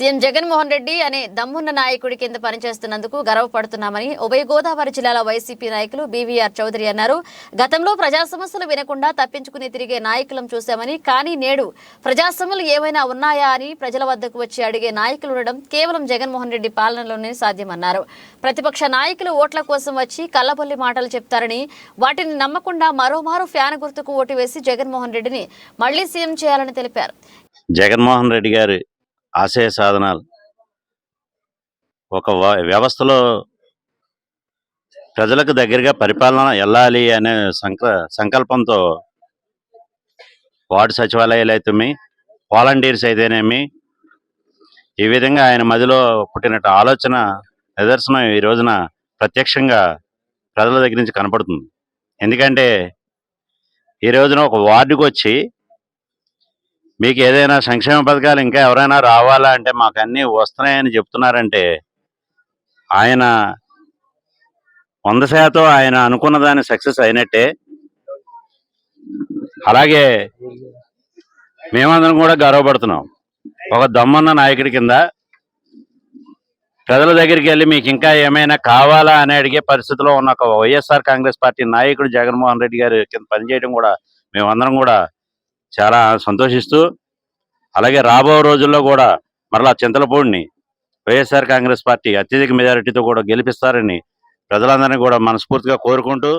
CM Jaganmohan Reddy అనే దమ్మున్న నాయకుడి కింద పనిచేస్తున్నందుకు గర్వపడుతున్నామని ఉభయ గోదావరి జిల్లాల వైసీపీ నాయకులు బీవీఆర్ చౌదరి అన్నారు. గతంలో ప్రజా సమస్యలు వినకుండా తప్పించుకుని తిరిగే నాయకులను చూశామని కానీ నేడు ప్రజా సమస్యలు ఏమైనా ఉన్నాయా అని ప్రజల వద్దకు వచ్చి అడిగే నాయకులు ఉండడం కేవలం జగన్మోహన్ రెడ్డి పాలనలోనే సాధ్యమన్నారు. ప్రతిపక్ష నాయకులు ఓట్ల కోసం వచ్చి కల్లబొల్లి మాటలు చెప్తారని వాటిని నమ్మకుండా మరోమారు ఫ్యాన్ గుర్తుకు ఓటు వేసి జగన్మోహన్ రెడ్డిని మళ్ళీ సీఎం చేయాలని తెలిపారు. జగన్మోహన్ రెడ్డి గారు ఆశయ సాధనాలు. ఒక వ- వ్యవస్థలో ప్రజలకు దగ్గరగా పరిపాలన వెళ్ళాలి అనే సంక సంకల్పంతో వార్డు సచివాలయాలు అయితేమి వాలంటీర్స్ అయితేనేమి ఈ విధంగా ఆయన మదిలో పుట్టినట్టు ఆలోచన నిదర్శనం ఈ రోజున ప్రత్యక్షంగా ప్రజల దగ్గర నుంచి కనపడుతుంది. ఎందుకంటే ఈ రోజున ఒక వార్డుకు వచ్చి మీకు ఏదైనా సంక్షేమ పథకాలు ఇంకా ఎవరైనా రావాలా అంటే మాకు అన్నీ వస్తున్నాయని చెప్తున్నారంటే ఆయన వంద శాతం ఆయన అనుకున్న దాన్ని సక్సెస్ అయినట్టే. అలాగే మేమందరం కూడా గర్వపడుతున్నాం. ఒక దమ్మన్న నాయకుడి కింద ప్రజల దగ్గరికి వెళ్ళి మీకు ఇంకా ఏమైనా కావాలా అని అడిగే పరిస్థితిలో ఉన్న ఒక వైఎస్ఆర్ కాంగ్రెస్ పార్టీ నాయకుడు జగన్మోహన్ రెడ్డి గారి కింద పనిచేయడం కూడా మేమందరం కూడా చాలా సంతోషిస్తూ అలాగే రాబో రోజుల్లో కూడా మరలా చింతలపూడిని వైఎస్ఆర్ కాంగ్రెస్ పార్టీ అత్యధిక మెజారిటీతో కూడా గెలిపిస్తారని ప్రజలందరినీ కూడా మనస్ఫూర్తిగా కోరుకుంటూ.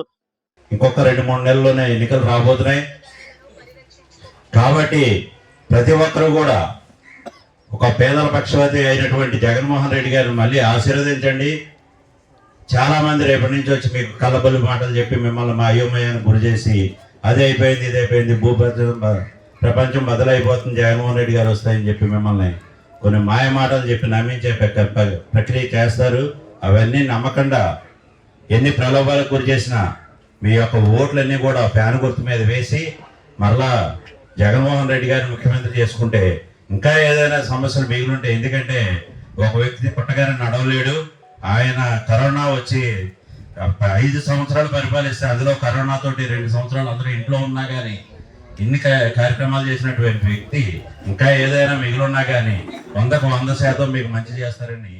ఇంకొక రెండు మూడు నెలల్లోనే ఎన్నికలు రాబోతున్నాయి. కాబట్టి ప్రతి ఒక్కరూ కూడా ఒక పేదల పక్షపాతి అయినటువంటి జగన్మోహన్ రెడ్డి గారిని మళ్ళీ ఆశీర్వదించండి. చాలామంది రేపటి నుంచి వచ్చి మీకు కళ్ళబల్లి మాటలు చెప్పి మిమ్మల్ని మా అయోమయాన్ని గురి చేసి అదే అయిపోయింది ఇది అయిపోయింది భూప్రపంచం ప్రపంచం బదలైపోతుంది జగన్మోహన్ రెడ్డి గారు వస్తాయని చెప్పి మిమ్మల్ని కొన్ని మాయ మాటలు చెప్పి నమ్మించే ప్రక్రియ చేస్తారు. అవన్నీ నమ్మకుండా ఎన్ని ప్రలోభాలకు గురి చేసినా మీ యొక్క ఓట్లన్నీ కూడా ఫ్యాన్ గుర్తు మీద వేసి మరలా జగన్మోహన్ రెడ్డి గారిని ముఖ్యమంత్రి చేసుకుంటే ఇంకా ఏదైనా సమస్యలు మిగిలింటే ఎందుకంటే ఒక వ్యక్తి పుట్టగానే నడవలేడు. ఆయన కరోనా వచ్చి ఐదు సంవత్సరాలు పరిపాలిస్తే అందులో కరోనా తోటి రెండు సంవత్సరాలు అందరూ ఇంట్లో ఉన్నా కానీ ఇన్ని కార్యక్రమాలు చేసినటువంటి వ్యక్తి ఇంకా ఏదైనా మిగిలి ఉన్నా కానీ వందకు వంద శాతం మీకు మంచి చేస్తారని